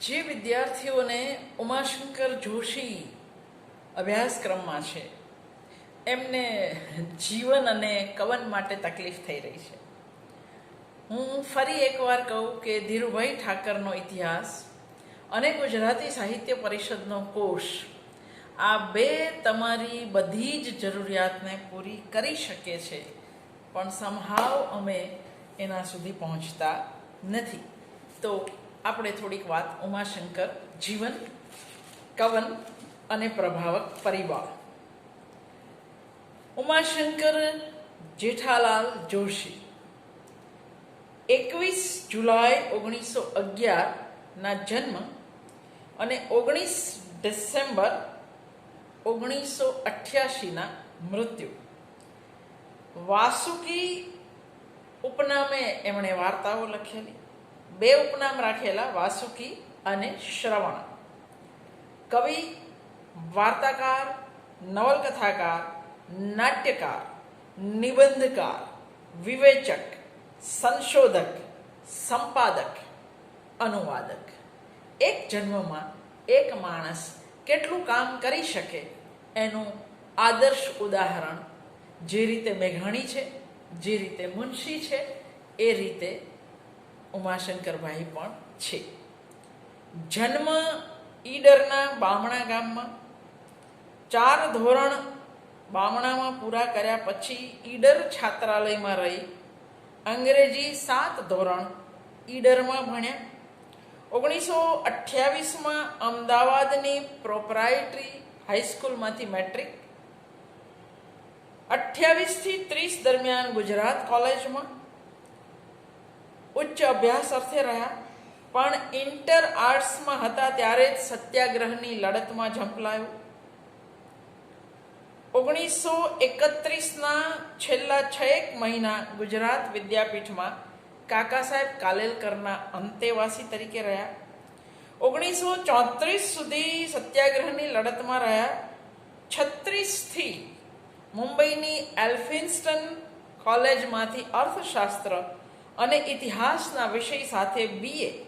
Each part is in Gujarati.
જે વિદ્યાર્થીઓને ઉમાશંકર જોશી અભ્યાસક્રમમાં છે, એમને જીવન અને કવન માટે તકલીફ થઈ રહી છે. હું ફરી એકવાર કહું કે ધીરુભાઈ ઠાકરનો ઇતિહાસ અને ગુજરાતી સાહિત્ય પરિષદનો કોષ, આ બે તમારી બધી જ જરૂરિયાતને પૂરી કરી શકે છે, પણ સમહાવ અમે એના સુધી પહોંચતા નથી. તો આપણે થોડીક વાત ઉમાશંકર, જીવન, કવન અને પ્રભાવક પરિવાર. ઉમાશંકર જેઠાલાલ જોશી એકવીસ જુલાઈ ઓગણીસો અગિયારના જન્મ અને ઓગણીસ ડિસેમ્બર ઓગણીસો અઠ્યાસીના મૃત્યુ. વાસુકી ઉપનામે એમણે વાર્તાઓ લખેલી. બે ઉપનામ રાખેલા વાસુકી અને શ્રવણ. કવિ, વાર્તાકાર, નવલકથાકાર, નાટ્યકાર, નિબંધકાર, વિવેચક, સંશોધક, સંપાદક, અનુવાદક. એક જન્મમાં એક માણસ કેટલું કામ કરી શકે એનું આદર્શ ઉદાહરણ જે રીતે મેઘાણી છે, જે રીતે મુનશી છે, એ રીતે ઉમાશંકરભાઈ પણ છે. જન્મ ઈડરના બામણા ગામમાં. ચાર ધોરણ બામણામાં પૂરા કર્યા પછી ઈડર છાત્રાલયમાં રહી. અંગ્રેજી સાત ધોરણ ઈડરમાં ભણ્યા. ઓગણીસો અઠ્યાવીસમાં અમદાવાદની પ્રોપરાઇટરી હાઈસ્કૂલમાંથી મેટ્રિક. અઠ્યાવીસથી ત્રીસ દરમિયાન ગુજરાત કોલેજમાં. ઉચ્ચ અભ્યાસ અર્થે રહ્યા. પણ ઇન્ટર આર્ટ્સમાં હતા ત્યારે જ સત્યાગ્રહની લડતમાં ઝંપલાયું. ઓગણીસો એકત્રીસના છેલ્લા છ એક મહિના ગુજરાત વિદ્યાપીઠમાં કાકા સાહેબ કાલેલકરના અંતેવાસી તરીકે રહ્યા. ઓગણીસો ચોત્રીસ સુધી સત્યાગ્રહની લડતમાં રહ્યા. છત્રીસથી મુંબઈની એલ્ફિન્સ્ટન કોલેજમાંથી અર્થશાસ્ત્ર અને ઇતિહાસના વિષય સાથે બીએ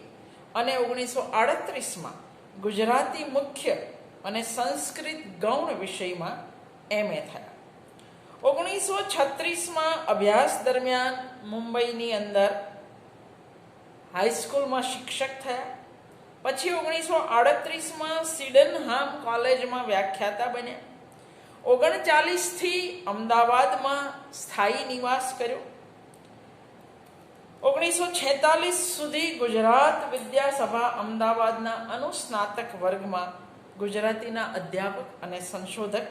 અને ઓગણીસો આડત્રીસમાં ગુજરાતી મુખ્ય અને સંસ્કૃત ગૌણ વિષયમાં એમ એ થયા. ઓગણીસો છત્રીસમાં અભ્યાસ દરમિયાન મુંબઈની અંદર હાઈસ્કૂલમાં શિક્ષક થયા. પછી ઓગણીસો આડત્રીસમાં સિડનહામ કોલેજમાં વ્યાખ્યાતા બન્યા. ઓગણચાલીસથી અમદાવાદમાં સ્થાયી નિવાસ કર્યો. ઓગણીસો છેતાલીસ સુધી ગુજરાત વિદ્યાસભા અમદાવાદના અનુસ્નાતક વર્ગમાં ગુજરાતીના અધ્યાપક અને સંશોધક.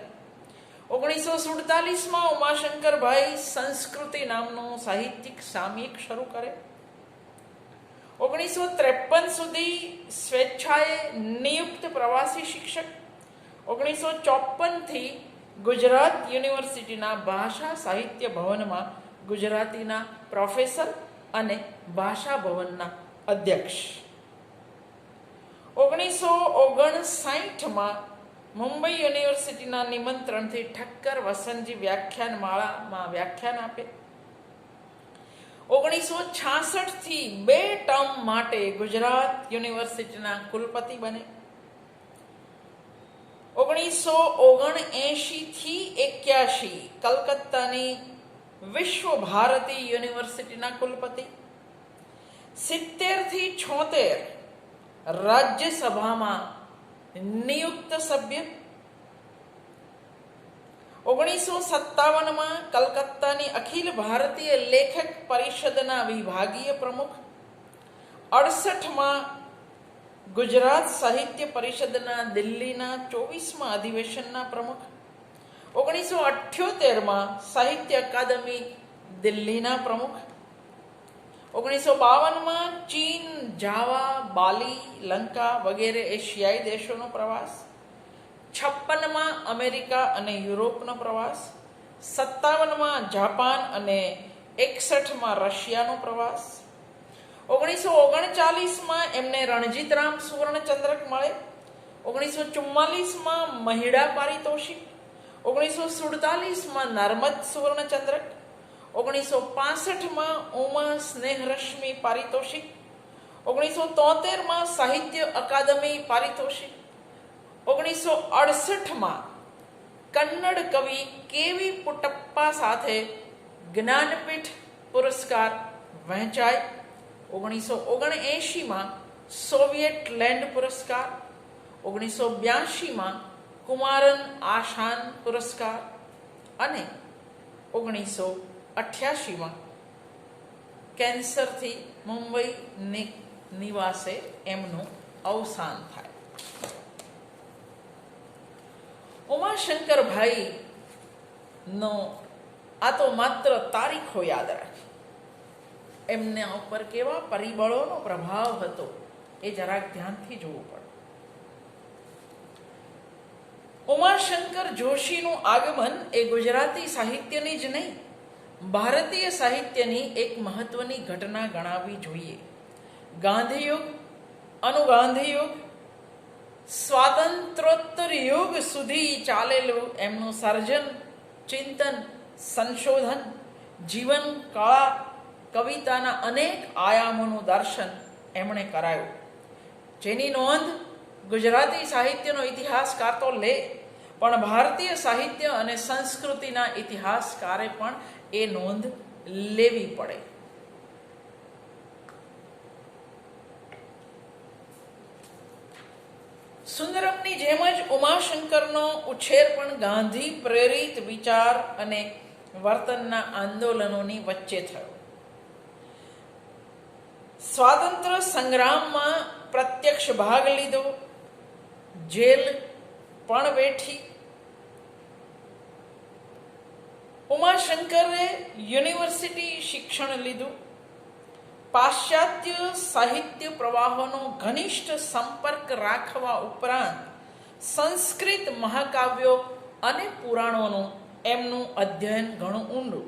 ઓગણીસો સુડતાલીસમાં ઉમાશંકરભાઈ સંસ્કૃતિ નામનું સાહિત્યિક સામયિક શરૂ કરે. ઓગણીસો ત્રેપન સુધી સ્વેચ્છાએ નિયુક્ત પ્રવાસી શિક્ષક. ઓગણીસો ચોપનથી ગુજરાત યુનિવર્સિટીના ભાષા સાહિત્ય ભવનમાં ગુજરાતીના પ્રોફેસર અને ભાષા ભવનના અધ્યક્ષ. ઓગણીસો ઓગણસાઠમાં મુંબઈ યુનિવર્સિટીના નિમંત્રણથી ઠક્કર વસંતજી વ્યાખ્યાન માળામાં વ્યાખ્યાન આપે. ઓગણીસો છાસઠથી બે ટર્મ માટે ગુજરાત યુનિવર્સિટીના કુલપતિ બને. ઓગણીસો ઓગણ એંશીથી એક્યાશી કલકત્તાની વિશ્વ ભારતી યુનિવર્સિટીના કુલપતિ. સિત્તેરથી છોતેર રાજ્યસભામાં નિયુક્ત સભ્ય. ઓગણીસો સત્તાવનમાં કલકત્તાની અખિલ ભારતીય લેખક પરિષદના વિભાગીય પ્રમુખ. અડસઠમાં ગુજરાત સાહિત્ય પરિષદના દિલ્હીના ચોવીસમાં અધિવેશનના પ્રમુખ. ઓગણીસો અઠ્યોતેરમાં સાહિત્ય અકાદમી દિલ્હીના પ્રમુખ. ઓગણીસો બાવનમાં ચીન, જાવા, બાલી, લંકા વગેરે એશિયાઈ દેશોનો પ્રવાસ. છપ્પનમાં અમેરિકા અને યુરોપનો પ્રવાસ. સત્તાવનમાં જાપાન અને એકસઠમાં રશિયાનો પ્રવાસ. ઓગણીસો ઓગણચાલીસમાં એમને રણજીતરામ સુવર્ણચંદ્રક મળે. ઓગણીસો ચુમ્માલીસમાં મહિડા પારિતોષિક. ઓગણીસો સુડતાલીસમાં નર્મદ સુવર્ણચંદ્રક ઓગણીસો પાસઠમાં ઉમા સ્નેહરશ્મિ પારિતોષિક ઓગણીસો તોતેરમાં સાહિત્ય અકાદમી પારિતોષિક ઓગણીસો અડસઠમાં કન્નડ કવિ કેવી પુટપ્પા સાથે જ્ઞાનપીઠ પુરસ્કાર વહેંચાય ઓગણીસો ઓગણએંશીમાં સોવિયેટ લેન્ડ પુરસ્કાર ઓગણીસો બ્યાસીમાં કુમારન આશાન પુરસ્કાર અને ઓગણીસો અઠ્યાસીમાં કેન્સરથી મુંબઈ નિવાસે એમનું અવસાન થાય. ઉમાશંકરભાઈ નો આ તો માત્ર તારીખો યાદ રાખી. એમના ઉપર કેવા પરિબળોનો પ્રભાવ હતો એ જરાક ધ્યાનથી જોવું પડે. ઉમાશંકર જોશીનું આગમન એ ગુજરાતી સાહિત્યની જ નહીં, ભારતીય સાહિત્યની એક મહત્વની ઘટના ગણાવી જોઈએ. ગાંધીયુગ, અનુગાંધીયુગ સ્વાતંત્રોત્તર યુગ સુધી ચાલેલું એમનું સર્જન, ચિંતન, સંશોધન, જીવન, કળા, કવિતાના અનેક આયામોનું દર્શન એમણે કરાયું. જેની નોંધ ગુજરાતી સાહિત્યનો ઇતિહાસકાર તો લે પણ ભારતીય સાહિત્ય અને સંસ્કૃતિના ઇતિહાસકારે પણ એ નોંધ લેવી પડે. સુંદરમની જેમ જ ઉમાશંકરનો ઉછેર પણ ગાંધી પ્રેરિત વિચાર અને વર્તનના આંદોલનોની વચ્ચે થયો. સ્વાતંત્ર સંગ્રામમાં પ્રત્યક્ષ ભાગ લીધો, જેલ પણ વેઠી ઉમાશંકરે યુનિવર્સિટી શિક્ષણ લીધું પાશ્ચાત્ય સાહિત્ય પ્રવાહોનો ઘનિષ્ઠ સંપર્ક રાખવા ઉપરાંત સંસ્કૃત મહાકાવ્યો અને પુરાણોનું એમનું અધ્યયન ઘણું ઊંડું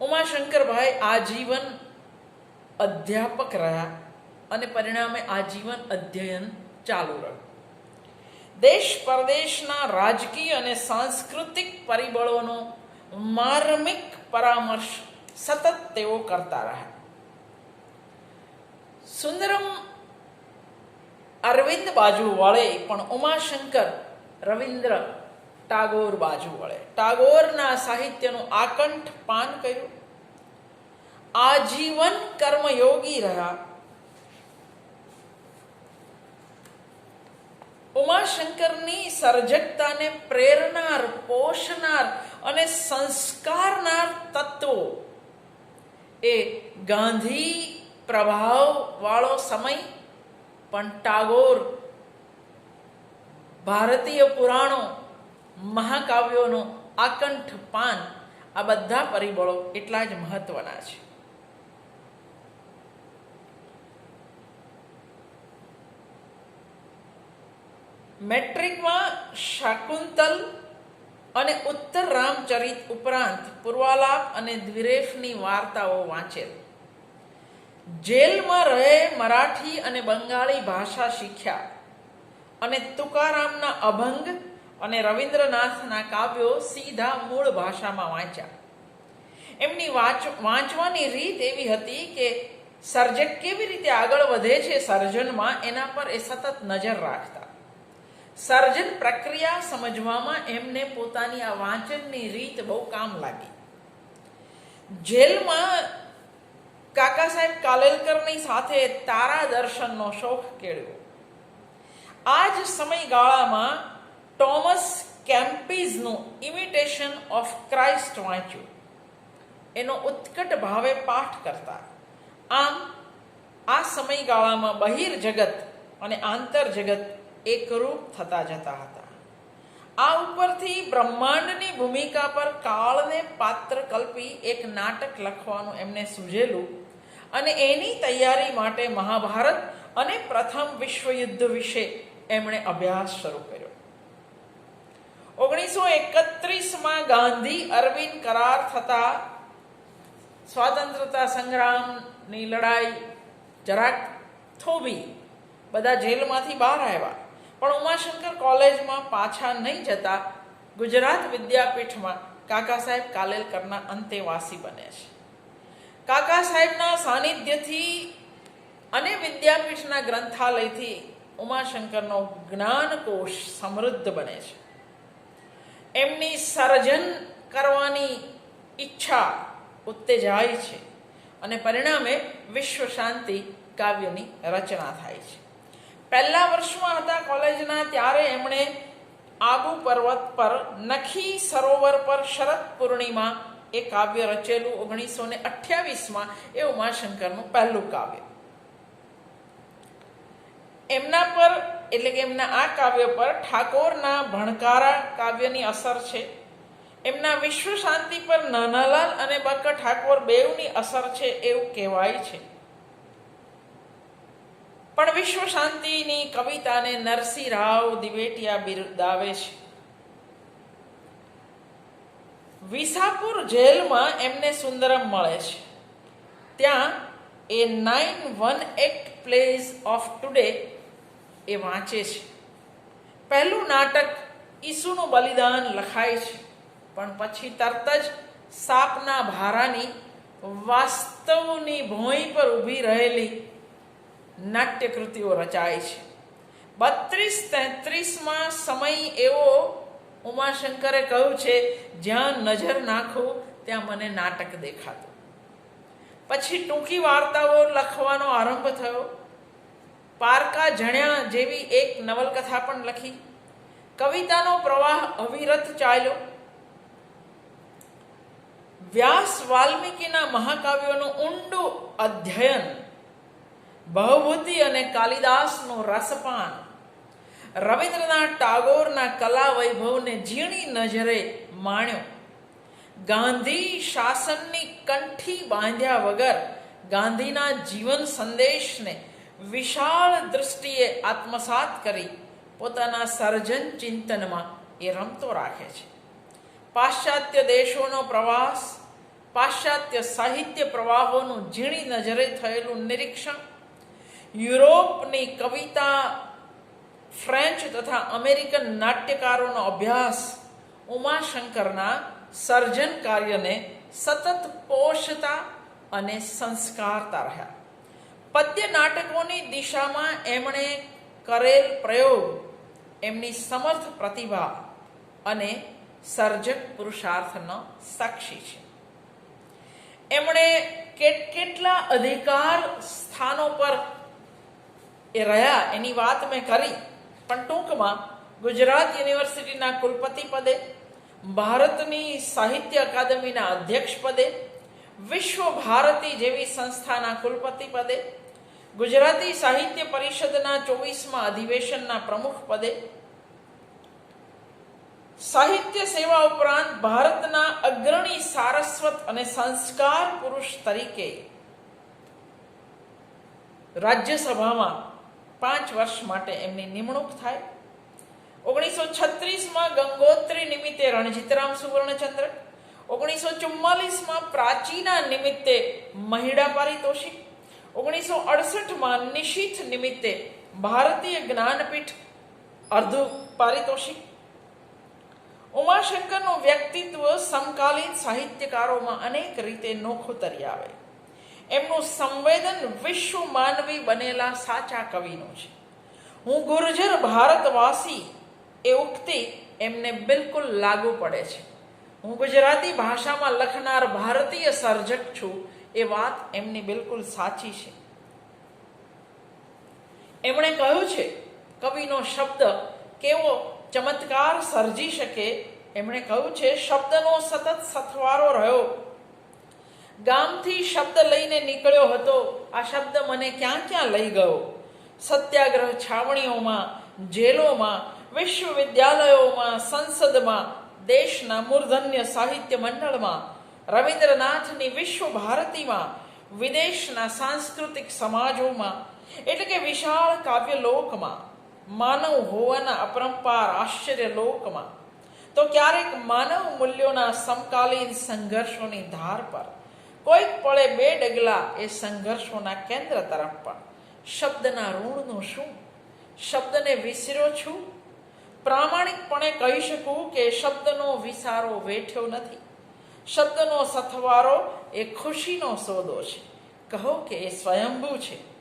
ઉમાશંકરભાઈ આજીવન અધ્યાપક રહ્યા અને પરિણામે આજીવન અધ્યયન ચાલુ રહ્યું દેશ પરદેશના રાજકીય અને સાંસ્કૃતિક પરિબળોનો માર્મિક પરામર્શ સતત તેઓ કરતા રહ્યા સુંદરમ અરવિંદ બાજુ વળે, પણ ઉમાશંકર રવિન્દ્ર ટાગોર બાજુ વળે. ટાગોરના સાહિત્યનું આકંઠ પાન કર્યું. આજીવન કર્મયોગી રહ્યા. ઉમાશંકરની સર્જકતાને પ્રેરનાર, પોષનાર અને સંસ્કારનાર તત્વો. એ ગાંધી પ્રભાવ વાળો સમય, પણ ટાગોર ભારતીય પુરાણો, મહાકાવ્યોનો આકંઠ પાન આ બધા પરિબળો એટલા જ મહત્વના છે. મેટ્રિકમાં શાકુંતલ અને ઉત્તર રામચરિત ઉપરાંત પૂર્વાલાપ અને દ્વિરેફની વાર્તાઓ વાંચેલ. જેલમાં રહે મરાઠી અને બંગાળી ભાષા શીખ્યા. અને તુકારામના અભંગ અને રવિન્દ્રનાથના કાવ્યો સીધા મૂળ ભાષામાં વાંચ્યા. એમની વાંચ, વાંચવાની રીત એવી હતી કે સર્જક કેવી રીતે આગળ વધે છે સર્જનમાં એના પર એ સતત નજર રાખતા. સર્જન પ્રક્રિયા સમજવામાં એમને પોતાની આ વાંચનની રીત બહુ કામ લાગી. જેલમાં કાકા સાહેબ કાલેલકરની સાથે તારા દર્શનનો શોખ કેળવ્યો. આ જ સમયગાળામાં ટોમસ કેમ્પીઝનું ઇમિટેશન ઓફ ક્રાઇસ્ટ વાંચ્યું. એનો ઉત્કટ ભાવે પાઠ કરતા. આમ, આ સમયગાળામાં બહિર જગત અને આંતર જગત એકરૂપ થતા જતા હતા. આ ઉપરથી બ્રહ્માંડની ભૂમિકા પર કાળને પાત્ર કલ્પી એક નાટક લખવાનું એમને સૂઝેલું અને એની તૈયારી માટે મહાભારત અને પ્રથમ વિશ્વયુદ્ધ વિશે એમણે અભ્યાસ શરૂ કર્યો. ઓગણીસો એકત્રીસમાં ગાંધી અરવિંદ કરાર થતા સ્વાતંત્રતા સંગ્રામની લડાઈ જરાક થોભી, બધા જેલમાંથી બહાર આવ્યા. પણ ઉમાશંકર કોલેજમાં પાછા નહીં જતા ગુજરાત વિદ્યાપીઠમાં કાકા સાહેબ કાલેલકરના અંતેવાસી બને છે. કાકા સાહેબના સાનિધ્યથી અને વિદ્યાપીઠના ગ્રંથાલયથી ઉમાશંકરનો જ્ઞાનકોશ સમૃદ્ધ બને છે. એમની સર્જન કરવાની ઈચ્છા ઉત્તેજાય છે અને પરિણામે વિશ્વ શાંતિ કાવ્યની રચના થાય છે. પહેલા વર્ષમાં હતા કોલેજના ત્યારે એમણે આબુ પર્વત પર નખી સરોવર પર શરદ પૂર્ણિમા એ કાવ્ય રચેલું ઓગણીસો ને અઠ્યાવીસમાં એ ઉમાશંકરનું પહેલું કાવ્ય. એમના પર, એટલે કે એમના આ કાવ્ય પર ઠાકોરના ભણકારા કાવ્યની અસર છે. એમના વિશ્વ શાંતિ પર નાનાલાલ અને બક્ક ઠાકોર બેઉની અસર છે એવું કહેવાય છે. પણ વિશ્વ શાંતિની કવિતાને નરસિંહ રાવ દિવેટિયા બિરદાવે છે. વિસાપુર જેલમાં એમને સુંદરમ મળે છે. ત્યાં એ nine one act plays of today એ વાંચે છે. પહેલું નાટક ઈસુનું બલિદાન લખાય છે, પણ પછી તરત જ સાપના ભારાની વાસ્તવની ભોંય પર ઊભી રહેલી નાટ્યકૃતિઓ રચાય છે. બત્રીસ તેત્રીસમાં સમય એવો ઉમાશંકરે કહ્યું છે, જ્યાં નજર નાખું, ત્યાં મને નાટક દેખાતું. પછી ટૂંકી વાર્તાઓ લખવાનો આરંભ થયો. પારકા જણ્યા જેવી એક નવલકથા પણ લખી. કવિતાનો પ્રવાહ અવિરત ચાલ્યો. વ્યાસ વાલ્મીકિના મહાકાવ્યોનું ઊંડું અધ્યયન બહુભૂતિ અને કાલિદાસનું રસપાન. રવિન્દ્રનાથ ટાગોરના કલા વૈભવને ઝીણી નજરે માણ્યો. ગાંધી શાસનની કંઠી બાંધ્યા વગર ગાંધીના જીવન સંદેશને વિશાળ દૃષ્ટિએ આત્મસાત કરી પોતાના સર્જન ચિંતનમાં એ રમતો રાખે છે. પાશ્ચાત્ય દેશોનો પ્રવાસ, પાશ્ચાત્ય સાહિત્ય પ્રવાહોનું ઝીણી નજરે થયેલું નિરીક્ષણ યુરોપની કવિતા, ફ્રેન્ચ તથા અમેરિકન નાટ્યકારોનો અભ્યાસ ઉમાશંકરના સર્જન કાર્યને સતત પોષતા અને સંસ્કારતા રહ્યા. પદ્ય નાટકોની દિશામાં એમણે કરેલ પ્રયોગ, એમની સમર્થ પ્રતિભા અને સર્જક પુરુષાર્થનો સાક્ષી છે. એમણે કેટ, કેટલા અધિકાર સ્થાનો પર એ રહ્યા, એની વાત મેં કરી. પણ ટૂંકમાં ગુજરાત યુનિવર્સિટીના કુલપતિ પદે, ભારતની સાહિત્ય અકાદમીના અધ્યક્ષ પદે, વિશ્વ ભારતી જેવી સંસ્થાના કુલપતિ પદે, ગુજરાતી સાહિત્ય પરિષદના ચોવીસમાં અધિવેશનના પ્રમુખ પદે, સાહિત્ય સેવા ઉપરાંત ભારતના અગ્રણી સારસ્વત અને સંસ્કાર પુરુષ તરીકે રાજ્યસભામાં પાંચ વર્ષ માટે એમની નિમણૂક થાય. ઓગણીસો છત્રીસમાં ગંગોત્રી નિમિત્તે રણજીતરામ સુવર્ણચંદ્ર. ઓગણીસો ચુમ્માલીસમાં પ્રાચીના નિમિત્તે મહિડા પારિતોષિક ઓગણીસો અડસઠમાં નિશીથ નિમિત્તે ભારતીય જ્ઞાનપીઠ અર્ધુ પારિતોષિક ઉમાશંકરનું વ્યક્તિત્વ સમકાલીન સાહિત્યકારોમાં અનેક રીતે નોખું તરી આવે. એમનું સંવેદન વિશ્વ માનવી બનેલા સાચા કવિનું છે. હું ગુર્જર ભારતવાસી એ ઉક્તિ એમને બિલકુલ લાગુ પડે છે. હું ગુજરાતી ભાષામાં લખનાર ભારતીય સર્જક છું એ વાત એમની બિલકુલ સાચી છે. એમણે કહ્યું છે, કવિનો શબ્દ કેવો ચમત્કાર સર્જી શકે? એમણે કહ્યું છે, શબ્દનો સતત સથવારો રહ્યો. ગામથી શબ્દ લઈને નીકળ્યો હતો. આ શબ્દ મને ક્યાં ક્યાં લઈ ગયો? સત્યાગ્રહ છાવણીઓમાં, જેલોમાં, વિશ્વવિદ્યાલયોમાં, સંસદમાં, દેશના મૂર્ધન્ય સાહિત્ય મંડળમાં, રવિન્દ્રનાથની વિશ્વ ભારતીમાં વિદેશના સાંસ્કૃતિક સમાજોમાં, એટલે કે વિશાળ કાવ્ય લોકમાં, માનવ હોવાના અપરંપાર આશ્ચર્ય લોકમાં. તો ક્યારેક માનવ મૂલ્યોના સમકાલીન સંઘર્ષોની ધાર પર કોઈક પળે બે ડગલા એ સંઘર્ષોના કેન્દ્ર તરફ પણ. શબ્દના ઋણનું શું? શબ્દને વિસર્યો છું? પ્રામાણિકપણે કહી શકું કે શબ્દનો વિસારો વેઠ્યો નથી. શબ્દનો સથવારો એ ખુશીનો સોદો છે. કહો કે એ સ્વયંભૂ છે.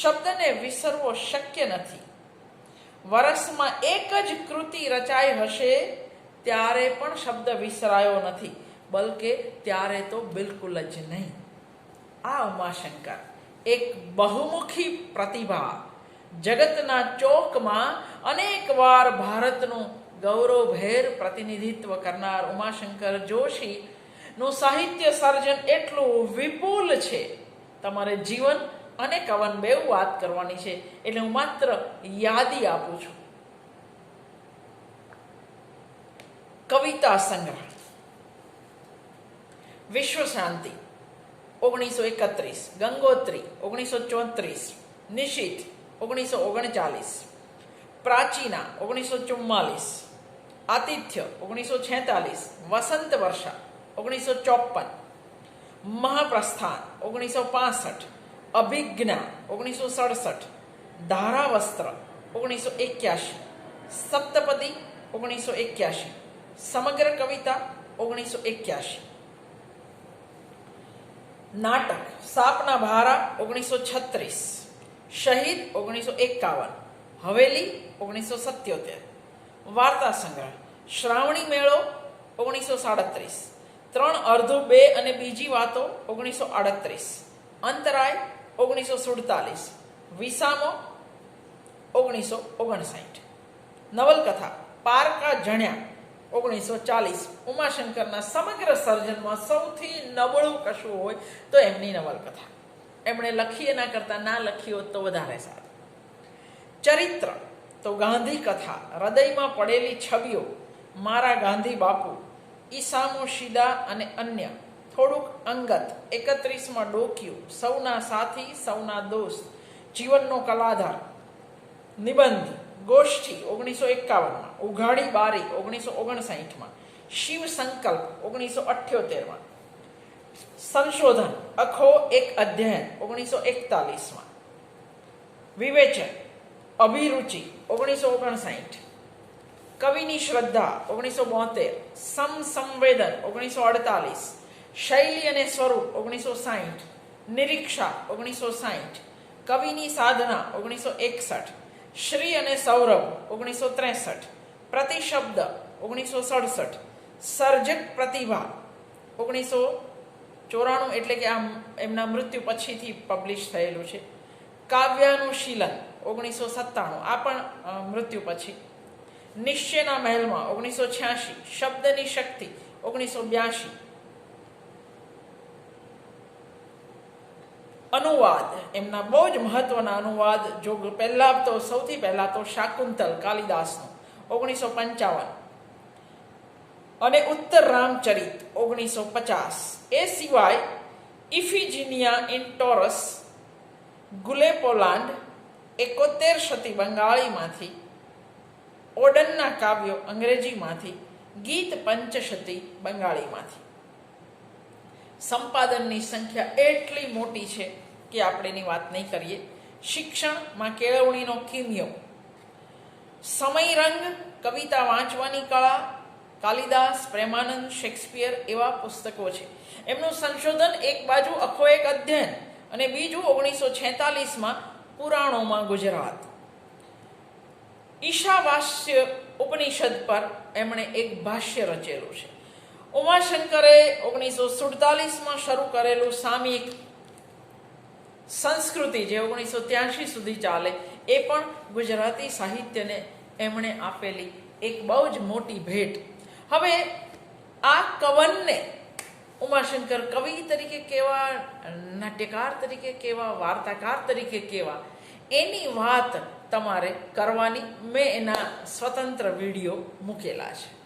શબ્દને વિસરવો શક્ય નથી. વર્ષમાં એક જ કૃતિ રચાઈ હશે, ત્યારે પણ શબ્દ વિસરાયો નથી. બલકે ત્યારે તો બિલકુલ જ નહીં આ ઉમાશંકર એક બહુમુખી પ્રતિભા જગતના ચોકમાં અનેકવાર ભારતનું ગૌરવભેર પ્રતિનિધિત્વ કરનાર ઉમાશંકર જોશી નું સાહિત્ય સર્જન એટલું વિપુલ છે તમારે જીવન અને કવન બેવ વાત કરવાની છે એટલે હું માત્ર યાદી આપું છું કવિતા સંગ્રહ વિશ્વ શાંતિ ઓગણીસો એકત્રીસ ગંગોત્રી ઓગણીસો ચોત્રીસ નિશિત ઓગણીસો ઓગણચાલીસ પ્રાચીના ઓગણીસો ચુમ્માલીસ આતિથ્ય ઓગણીસો છેતાલીસ વસંત વર્ષા ઓગણીસો ચોપન મહાપ્રસ્થાન ઓગણીસો પાસઠ અભિજ્ઞા ઓગણીસો સડસઠ ધારાવસ્ત્ર ઓગણીસો એક્યાસી સપ્તપદી ઓગણીસો એક્યાસી સમગ્ર કવિતા ઓગણીસો એક્યાસી નાટક, સાપના ભારા ઓગણીસો છત્રીસ શહીદ ઓગણીસો એકાવન હવેલી ઓગણીસો સત્યોતેર વાર્તા સંગ્રહ, શ્રાવણી મેળો ઓગણીસો સાડત્રીસ ત્રણ અર્ધો બે અને બીજી વાતો ઓગણીસો આડત્રીસ અંતરાય ઓગણીસો સુડતાલીસ વિસામો ઓગણીસો ઓગણસાઠ નવલકથા, પારકા જણ્યા. ઓગણીસો ચાલીસ ઉમાશંકરના સમગ્ર સર્જનમાં સૌથી નબળું કશું હોય તો એમની નવલકથા. એમણે લખી એના કરતાં ના લખી હોત તો વધારે સારું. ચરિત્ર, તો ગાંધી કથા, હૃદયમાં પડેલી છબીઓ, મારા ગાંધી બાપુ ઈસામો શીદા અને અન્ય, થોડુંક અંગત, એકત્રીસમાં ડોક્યું, સૌના સાથી, સૌના દોસ્ત, જીવનનો કલાધાર, નિબંધ, ગોષ્ઠી, ઓગણીસો એકાવનમાં. ઉઘાડી બારી ઓગણીસો ઓગણસાઠમાં શિવ સંકલ્પ ઓગણીસો અઠ્યોતેરમાં સંશોધન, અખો એક અધ્યયન ઓગણીસો એકતાલીસમાં વિવેચન, અભિરુચિ ઓગણીસો ઓગણસાઠ કવિની શ્રદ્ધા ઓગણીસો બોતેર સમ સંવેદન ઓગણીસો અડતાલીસ શૈલી અને સ્વરૂપ ઓગણીસો સાઠ નિરીક્ષા ઓગણીસો સાઠ કવિની સાધના ઓગણીસો એકસઠ શ્રી અને સૌરભ ઓગણીસો ત્રેસઠ પ્રતિશબ્દ ઓગણીસો સડસઠ સર્જક પ્રતિભા ઓગણીસો ચોરાણું એટલે કે આમ એમના મૃત્યુ પછીથી પબ્લિશ થયેલું છે. કાવ્યાનુશીલન ઓગણીસો સત્તાણું આ પણ મૃત્યુ પછી. નિશ્ચયના મહેલમાં ઓગણીસો છ્યાસી શબ્દની શક્તિ ઓગણીસો બ્યાસી અનુવાદ. એમના બહુ જ મહત્વના અનુવાદ. જો પહેલા તો, સૌથી પહેલા તો શાકુંતલ કાલિદાસનો. ઓગણીસો પંચાવન. અને ઉત્તર રામચરિત, ઓગણીસો પચાસ. એ સિવાય ઇફિજિનિયા ઇન ટોરસ, ગુલેપોલાન્ડ, એકોતેર શતી બંગાળીમાંથી, ઓડનના કાવ્યો અંગ્રેજીમાંથી, ગીત પંચશતી બંગાળીમાંથી. સંપાદનની સંખ્યા એટલી મોટી છે કે આપણે એની વાત નહીં કરીએ. શિક્ષણમાં કેળવણીનો કિમિયો સમયરંગ કવિતા વાંચવાની કળા, કાલિદાસ, પ્રેમાનંદ, શેક્સપિયર એવા પુસ્તકો છે. એમનું સંશોધન એક બાજુ અખો એક અધ્યયન અને બીજું ઓગણીસો છેતાલીસમાં પુરાણોમાં ગુજરાત. ઈશાવાસ્ય ઉપનિષદ પર એમણે એક ભાષ્ય રચેલું છે. ઉમાશંકરે ઓગણીસો સુડતાલીસમાં શરૂ કરેલું સામયિક સંસ્કૃતિ જે ઓગણીસો ત્યાસી સુધી ચાલે એ પણ ગુજરાતી સાહિત્યને એમણે આપેલી એક બહુ જ મોટી ભેટ. હવે આ કવનને ઉમાશંકર કવિ તરીકે કેવા, નાટ્યકાર તરીકે કેવા, વાર્તાકાર તરીકે કેવા, એની વાત તમારે કરવાની. મેં એના સ્વતંત્ર વીડિયો મૂકેલા છે.